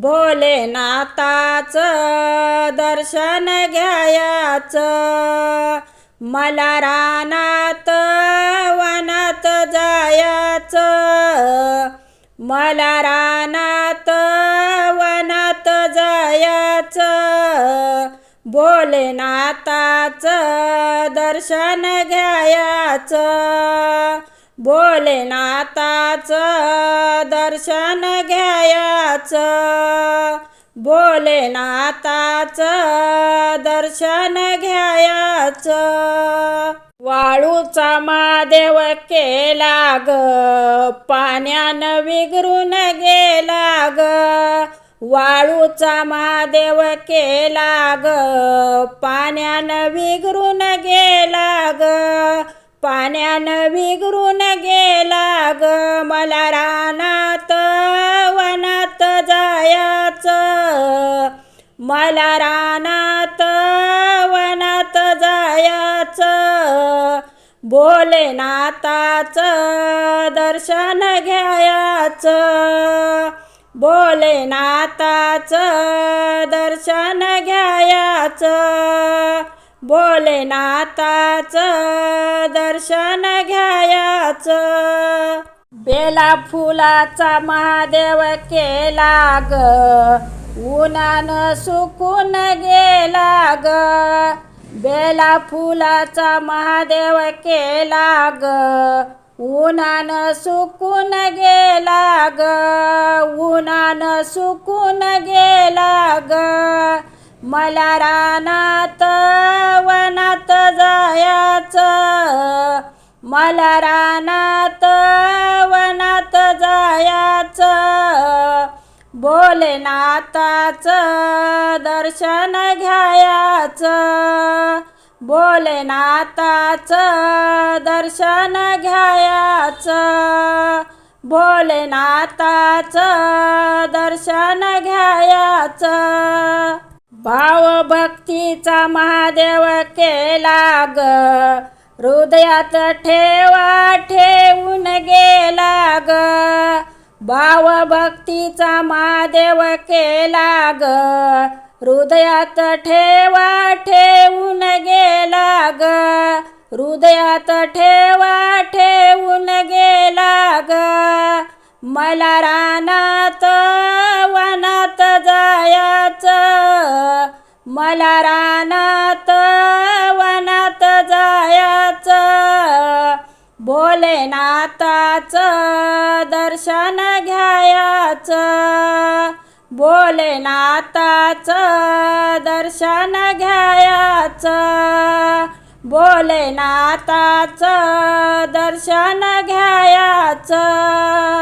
भोलेनाथाच दर्शन घ्यायाचं. मला रानात वनात जायाचं. मला रानात वनात जायाचं. भोलेनाथाच दर्शन घ्यायाचं. भोलेनाथाच दर्शन घ्यायाचं भोलेनाथाचं दर्शन घ्यायाचं. वाळूचा महादेव केला ग. पाण्यान विगरून गेला ग. वाळूचा महादेव केला ग. पाण्यान विगरून गेला ग. पाण्यानं विगरून गेला ग. मला राणा मला रानात वनात जायाचं. भोलेनाथाचं दर्शन घ्यायाचं. भोलेनाथाचं दर्शन घ्यायाचं. भोलेनाथाचं दर्शन घ्यायाचं. बेला फुलाचा महादेव केला ग. उन्हानं सुकून गेला ग. बेला फुलाचा महादेव केला ग. उन्हानं सुकून गेला ग. उन्हानं सुकून गेला ग. मला रानात वनात जायचं. मला रानात भोलेनाथाचं दर्शन घ्यायाचं. भोलेनाथाचं दर्शन घ्यायाचं. भोलेनाथाचं दर्शन घ्यायाचं. भावभक्तीचा महादेव केला ग. हृदयात ठेवा ठे भावभक्तीचा महादेव केला ग. हृदयात ठेवा ठेवून गेला ग. हृदयात ठेवा ठेवून गेला ग. मला रानात वनात जायाचं. मला रानात भोलेनाथाचं दर्शन घ्यायाचं. भोलेनाथाचं दर्शन घ्यायाचं. भोलेनाथाचं दर्शन घ्यायाचं.